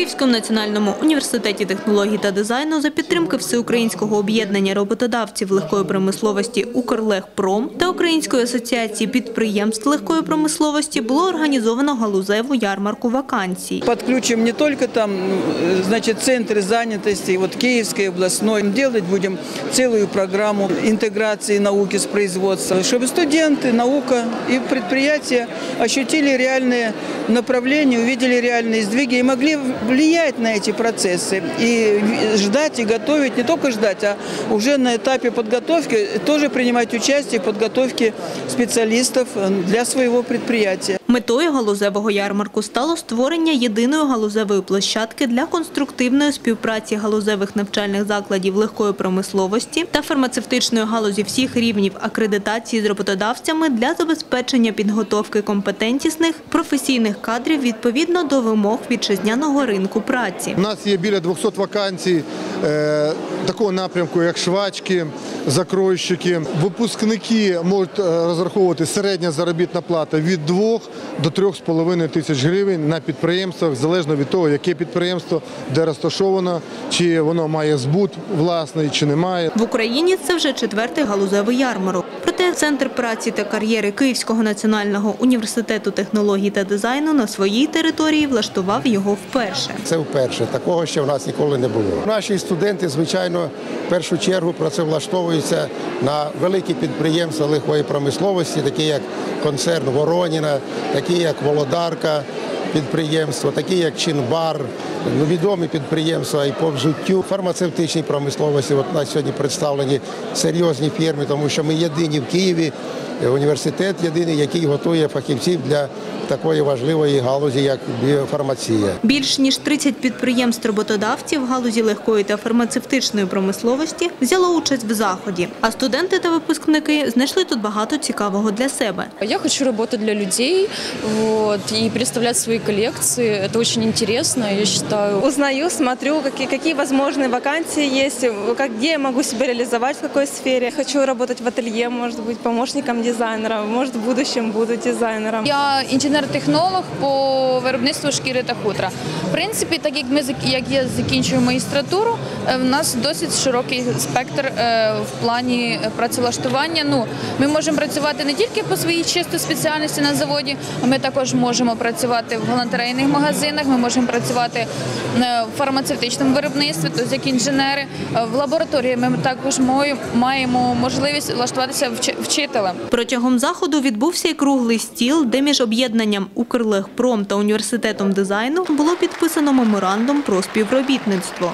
Київському національному університеті технологій та дизайну за підтримки Всеукраїнського об'єднання роботодавців легкої промисловості «Укрлегпром» та Української асоціації підприємств легкої промисловості було організовано галузеву ярмарку вакансій. Подключим не только там, э, значит, центры занятости, вот Киевской областной. Делать будем целую программу интеграции науки с производством, чтобы студенты, наука и предприятия ощутили реальные направления, увидели реальные сдвиги и могли влиять на эти процессы. И ждать, и готовить, не только ждать, а уже на этапе подготовки тоже принимать участие в подготовке специалистов для своего предприятия. Метою галузевого ярмарку стало створення єдиної галузевої площадки для конструктивної співпраці галузевих навчальних закладів легкої промисловості та фармацевтичної галузі всіх рівнів акредитації з роботодавцями для забезпечення підготовки компетентісних професійних кадрів відповідно до вимог вітчизняного ринку праці. У нас є біля 200 вакансій е, такого напрямку, як швачки, закройщики. Випускники можуть е, розраховувати середня заробітна плата від 2 до 3,5 тисяч гривень на підприємствах, залежно від того, яке підприємство, де розташовано, чи воно має збут власний, чи немає. В Україні це вже четвертий галузевий ярмарок. Центр праці та кар'єри Київського національного університету технологій та дизайну на своїй території влаштував його вперше. Це вперше. Такого ще в нас ніколи не було. Наші студенти, звичайно, в першу чергу працевлаштовуються на великі підприємства легкої промисловості, такі як концерн Вороніна, такі як Володарка. Підприємства, такі як Чинбар, ну, відомі підприємства і по взуттю, фармацевтичній промисловості. От у нас сьогодні представлені серйозні фірми, тому що ми єдині в Києві, е, університет єдиний, який готує фахівців для такої важливої галузі, як біофармація. Більш ніж 30 підприємств-роботодавців галузі легкої та фармацевтичної промисловості взяло участь в заході. А студенти та випускники знайшли тут багато цікавого для себе. Я хочу работать для людей вот, и представлять свои коллекции. Это очень интересно, я считаю. Узнаю, смотрю, какие, какие возможные вакансии есть, как, где я могу себя реализовать, в какой сфере. Хочу работать в ателье, может быть, помощником дизайнера, может, в будущем буду дизайнером. Я інженер-технолог по виробництву шкіри та хутра. В принципі, так як ми зак- як я закінчую магістратуру, е, в нас досить широкий спектр е, в плані працевлаштування. Ну, ми можемо працювати не тільки по своїй чисто спеціальності на заводі, а ми також можемо працювати в галантерейних магазинах, ми можемо працювати е, в фармацевтичному виробництві, тобто як інженери. Е, В лабораторії ми також маємо можливість влаштуватися вчителем. Протягом заходу відбувся і круглий стіл, де між об'єднанням «Укрлегпром» та університетом дизайну було підписано меморандум про співробітництво.